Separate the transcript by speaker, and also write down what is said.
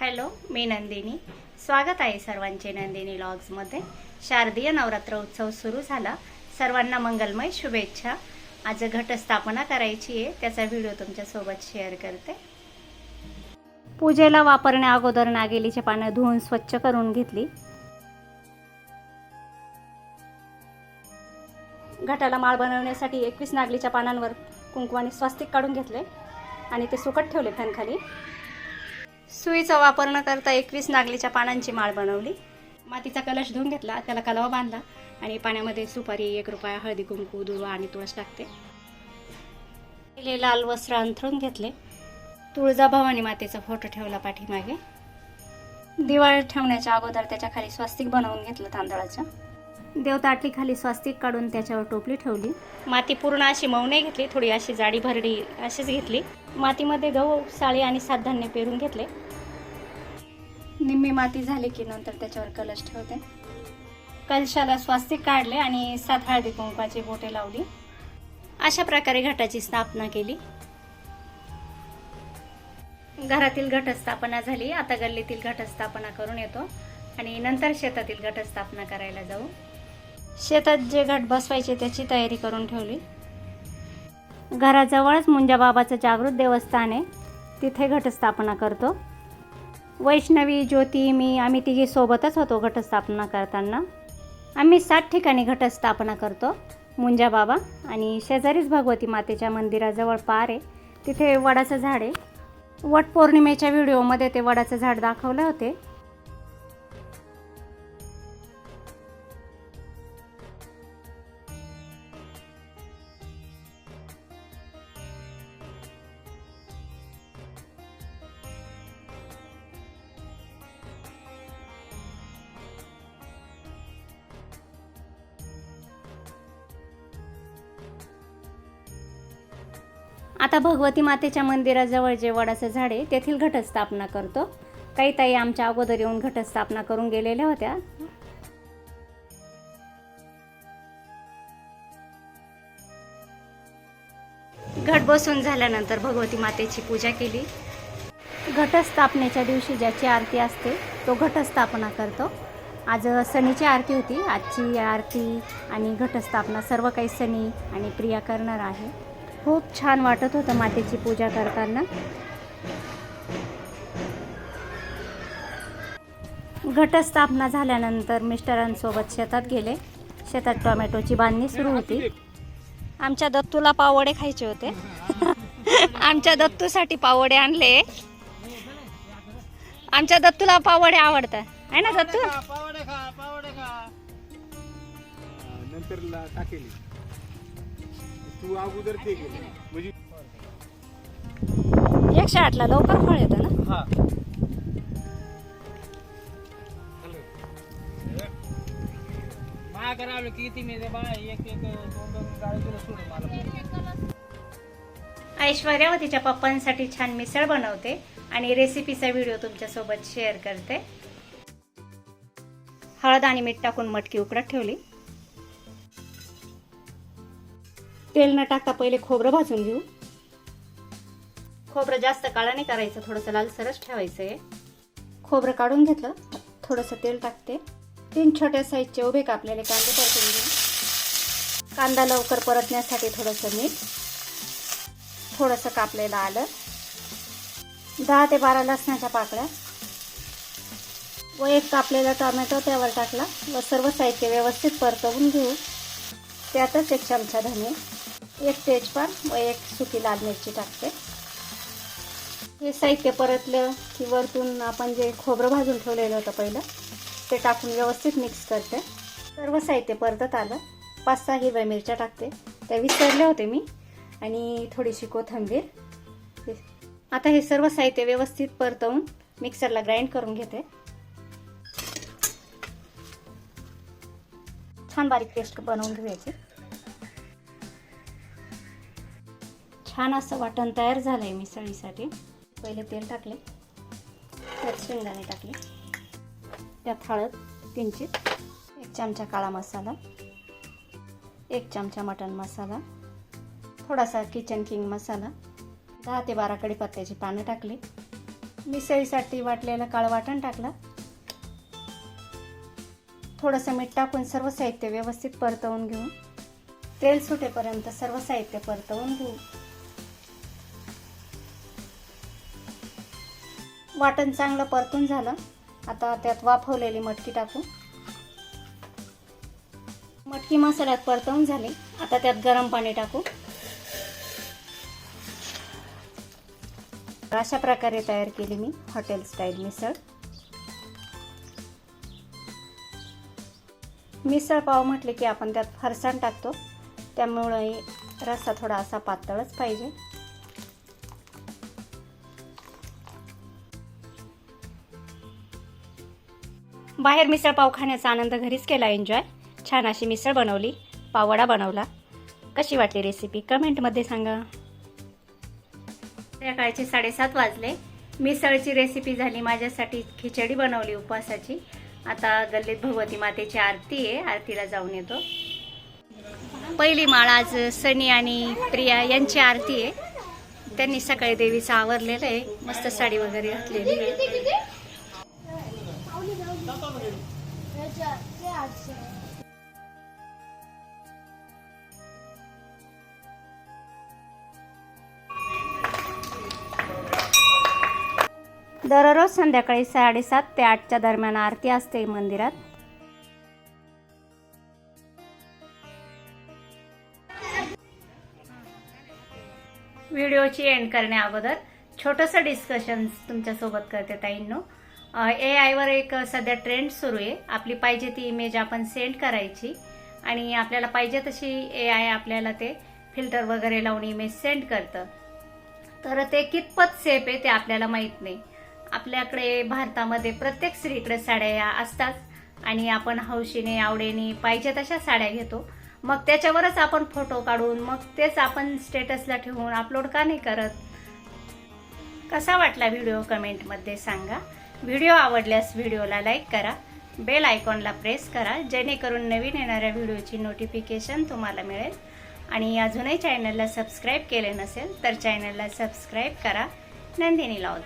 Speaker 1: Hello मी नंदिनी. स्वागत आहे सर्वांचे नंदिनी लॉग्समध्ये शारदीय नवरात्र उत्सव सुरू झाला. सर्वांना मंगलमय शुभेच्छा. आज घटस्थापना करायची आहे त्याचा व्हिडिओ तुमच्यासोबत शेअर करते. पूजेला वापरण्या अगोदर नागेलीचे पानं धुवून स्वच्छ करून घेतली. घटाला माळ बनवण्यासाठी एकवीस नागलीच्या पानांवर कुंकवाने स्वास्तिक काढून घेतले आणि ते सुकट ठेवले फॅनखाली. सुईचा वापर न करता एकवीस नागलीच्या पानांची माळ बनवली. मातीचा कलश धुवून घेतला त्याला कलावा बांधला आणि पाण्यामध्ये सुपारी एक रुपया हळदी कुंकू दुर्वा आणि तुळस टाकते. लाल वस्त्र अंथरून घेतले. तुळजाभवानी मातेचा फोटो ठेवला पाठीमागे. दिवाळ ठेवण्याच्या अगोदर त्याच्याखाली स्वस्तिक बनवून घेतलं तांदळाचं. देवताटली खाली स्वस्तिक काढून त्याच्यावर टोपली ठेवली. माती पूर्ण अशी मौने घेतली थोडी अशी जाडी भरडी अशीच घेतली. मातीमध्ये गहू साळी आणि सात धान्य पेरून घेतले. निम्मी माती झाली की नंतर त्याच्यावर कलश ठेवते. कलशाला स्वास्तिक काढले आणि सात हळदी कुंकवाची बोटे लावली. अशा प्रकारे घटाची स्थापना केली. घरातील घटस्थापना झाली. आता गल्लीतील घटस्थापना करून येतो आणि नंतर शेतातील घटस्थापना करायला जाऊ. शेतात जे घट बसवायचे त्याची तयारी करून ठेवली. घराजवळच मुंजाबाबाचं जागृत देवस्थान आहे. तिथे घटस्थापना करतो. वैष्णवी ज्योती मी आम्ही तिघी सोबतच होतो घटस्थापना करताना. आम्ही सात ठिकाणी घटस्थापना करतो मुंजाबाबा आणि शेजारीच भगवती मातेच्या मंदिराजवळ पार आहे. तिथे वडाचं झाड आहे. वटपौर्णिमेच्या व्हिडिओमध्ये ते वडाचं झाड दाखवलं होते. आता भगवती मातेच्या मंदिराजवळ जे वडाचं झाड आहे तेथील घटस्थापना करतो. काही ताई आमच्या अगोदर येऊन घटस्थापना करून गेलेल्या होत्या. घट बसून झाल्यानंतर भगवती मातेची पूजा केली. घटस्थापनेच्या दिवशी ज्याची आरती असते तो घटस्थापना करतो. आज सणीची आरती होती. आजची आरती आणि घटस्थापना सर्व काही सणी आणि प्रिया करणार आहे. खूप छान वाटत होतं मातेची पूजा करताना. घटस्थापना झाल्यानंतर मिस्टरांसोबत शेतात गेले. शेतात टोमॅटोची बांधणी सुरू होती. आमच्या दत्तूला पावडे खायचे होते. आमच्या दत्तूसाठी पावडे आणले. आमच्या दत्तूला पावडे आवडतात. आहे ना दत्तू?
Speaker 2: पावडे खा पावडे खा. नंतर तू अगोदर ते गेले म्हणजे
Speaker 1: एकशे आठला लवकर फळ येतं ना?
Speaker 2: हा. माघार आलो किती मी बा एक एक दोन दोन गाडी तुला सोडून मला
Speaker 1: ऐश्वर्या व तिच्या पप्पांसाठी छान मिसळ बनवते आणि रेसिपीचा व्हिडिओ तुमच्यासोबत शेअर करते. हळद आणि मीठ टाकून मटकी उकडत ठेवली. तेल न टाकता पहिले खोबरं भाजून घेऊ. खोबरं जास्त काळं नाही करायचं थोडंसं लालसरच ठेवायचं आहे. खोबरं काढून घेतलं थोडंसं तेल टाकते. तीन छोट्या साईजचे उभे कापलेले कांदे परतून घेऊ. कांदा लवकर परतण्यासाठी थोडंसं मीठ थोडंसं कापलेलं आलं दहा ते बारा लसणाच्या पाकळ्या. व एक कापलेला टोमॅटो त्यावर टाकला. व सर्व साहित्य व्यवस्थित परतवून घेऊ. त्यातच एक चमचा धने. एक तेजपान व एक सुकी लाल मिरची टाकते. हे साहित्य परतलं की वरतून आपण जे खोबरं भाजून ठेवलेलं होतं पहिलं ते टाकून व्यवस्थित मिक्स करते. सर्व साहित्य परतत आलं. पाच सहा हिरव्या मिरच्या टाकते. त्या विसरले होते मी. आणि थोडीशी कोथंबीर. आता हे सर्व साहित्य व्यवस्थित परतवून मिक्सरला ग्राइंड करून घेते. छान बारीक पेस्ट बनवून घ्यायची. छान असं वाटण तयार झालं आहे मिसळीसाठी. पहिले तेल टाकले. त्यात शेंगदाणे टाकले. त्यात हळद किंचित एक चमचा काळा मसाला एक चमचा मटण मसाला थोडासा किचन किंग मसाला दहा ते बारा कडीपत्त्याची पानं टाकली. मिसळीसाठी वाटलेलं काळं वाटण टाकलं. थोडंसं मीठ टाकून सर्व साहित्य व्यवस्थित परतवून घेऊन तेल सुटेपर्यंत सर्व साहित्य परतवून घेऊ. वाटण चांगलं परतून झालं. आता त्यात वाफवलेली मटकी टाकू. मटकी मसाल्यात परतवून झाली. आता त्यात गरम पाणी टाकू. अशा प्रकारे तयार केली मी हॉटेल स्टाईल मिसळ. मिसळ पाव म्हटले की आपण त्यात फरसाण टाकतो. त्यामुळे रस्सा थोडा असा पातळच पाहिजे. बाहेर मिसळ पाव खाण्याचा आनंद घरीच केला एन्जॉय छान अशी मिसळ बनवली पाववडा बनवला. कशी वाटली रेसिपी कमेंटमध्ये सांगा. संध्याकाळचे साडेसात वाजले. मिसळची रेसिपी झाली माझ्यासाठी खिचडी बनवली उपवासाची. आता गल्लीत भगवती मातेची आरती आहे आरतीला जाऊन येतो. पहिली माळ आज सनी आणि प्रिया यांची आरती आहे. त्यांनी सकाळी देवीचं आवरलेलं आहे मस्त साडी वगैरे घातलेली आहे. दररोज संध्याकाळी साडेसात ते आठच्या दरम्यान आरती असते मंदिरात. व्हिडिओची एंड करण्या अगोदर छोटंसं डिस्कशन तुमच्यासोबत करते ताईंनो. ए आयवर एक सध्या ट्रेंड सुरू आहे. आपली पाहिजे ती इमेज आपण सेंड करायची. आणि आपल्याला पाहिजे तशी ए आय आपल्याला ते फिल्टर वगैरे लावून इमेज सेंड करतं. तर ते कितपत सेफ आहे ते आपल्याला माहीत नाही. आपल्याकडे भारतामध्ये प्रत्येक स्त्रीकडे साड्या या असतात. आणि आपण हौशीने आवडीने पाहिजे तशा साड्या घेतो. मग त्याच्यावरच आपण फोटो काढून मग तेच आपण स्टेटसला ठेवून अपलोड का नाही करत? कसा वाटला व्हिडिओ कमेंटमध्ये सांगा. व्हिडिओ आवडल्यास व्हिडिओला लाईक करा. बेल आयकॉनला प्रेस करा. जेणेकरून नवीन येणाऱ्या व्हिडिओची नोटिफिकेशन तुम्हाला मिळेल. आणि अजूनही चॅनलला सबस्क्राईब केले नसेल तर चॅनलला सबस्क्राईब करा. नंदिनी लॉज